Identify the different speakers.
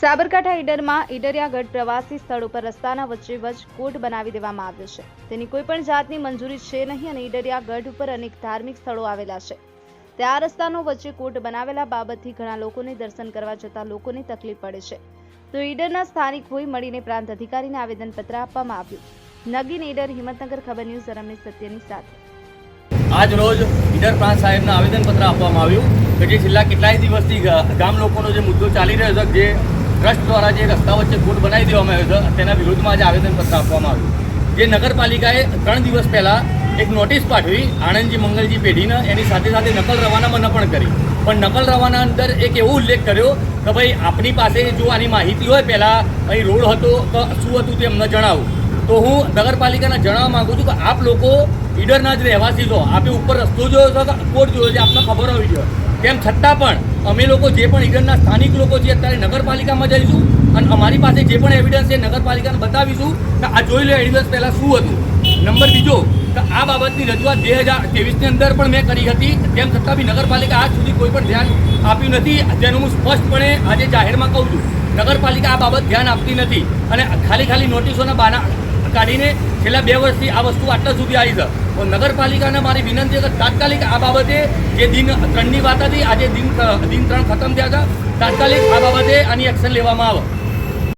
Speaker 1: સાબરકાંઠા ઈડરમાં ઈડરિયાગઢ પ્રવાસી સ્થળ ઉપર રસ્તાના વચ્ચે વચ કોટ બનાવી દેવામાં આવ્યો છે. તેની કોઈ પણ જાતની મંજૂરી છે નહીં અને ઈડરિયાગઢ ઉપર અનેક ધાર્મિક સ્થળો આવેલા છે. તે આ રસ્તાનો વચ્ચે કોટ બનાવેલા બાબતથી ઘણા લોકોને દર્શન કરવા જતા લોકોને તકલીફ પડે છે. તો ઈડરના સ્થાનિક હોય મળીને પ્રાંત અધિકારીને આવેદનપત્ર આપવામાં આવ્યું. નગીન ઈડર, હિંમતનગર ખબર ન્યૂઝ, રમેશ સત્યની સાથે.
Speaker 2: આજ રોજ ઈડર પ્રાંત સાહેબને આવેદનપત્ર આપવામાં આવ્યું. કે જે છેલ્લા કેટલાય દિવસથી ગામ લોકોનો જે મુદ્દો ચાલી રહ્યો છે, જે ટ્રસ્ટ દ્વારા જે રસ્તા વચ્ચે કોટ બનાવી દેવામાં આવ્યો છે, તેના વિરોધમાં આજે આવેદનપત્ર આપવામાં આવ્યું. જે નગરપાલિકાએ ત્રણ દિવસ પહેલાં એક નોટિસ પાઠવી, આણંદજી મંગલજી પેઢીને એની સાથે સાથે નકલ રવાનામાં પણ કરી. પણ નકલ રવાના અંદર એક એવો ઉલ્લેખ કર્યો કે ભાઈ આપણી પાસે જો આની માહિતી હોય પહેલાં અહીં રોડ હતો તો શું હતું તે અમને જણાવું. તો હું નગરપાલિકાને જણાવવા માગું છું કે આપ લોકો ઈડરના જ રહેવાસી છો. આપે ઉપર રસ્તો જોયો છે કોર્ટ જોયો છે? આપને ખબર હોવી જોઈએ. તેમ છતાં પણ અમે લોકો જે પણ ઈડરના સ્થાનિક લોકો છે, અત્યારે નગરપાલિકામાં જઈશું અને અમારી પાસે જે પણ એવિડન્સ છે નગરપાલિકાને બતાવીશું કે આ જોઈ લો એવિડન્સ પહેલાં શું હતું. નંબર બીજો, કે આ બાબતની રજૂઆત બે હજારની અંદર પણ મેં કરી હતી. તેમ છતાં બી નગરપાલિકા આજ સુધી કોઈ પણ ધ્યાન આપ્યું નથી. જેનું હું સ્પષ્ટપણે આજે જાહેરમાં કહું છું. નગરપાલિકા આ બાબત ધ્યાન આપતી નથી. અને ખાલી ખાલી નોટિસોના બાના કાઢીને છેલ્લા બે વર્ષથી આ વસ્તુ આટલા સુધી આવી છે. નગરપાલિકાને મારી વિનંતી કે તાત્કાલિક આ બાબતે જે દિન ત્રણની વાત હતી, આજે દિન દિન ત્રણ ખતમ થયા હતા, તાત્કાલિક આ બાબતે આની એક્શન લેવામાં આવે.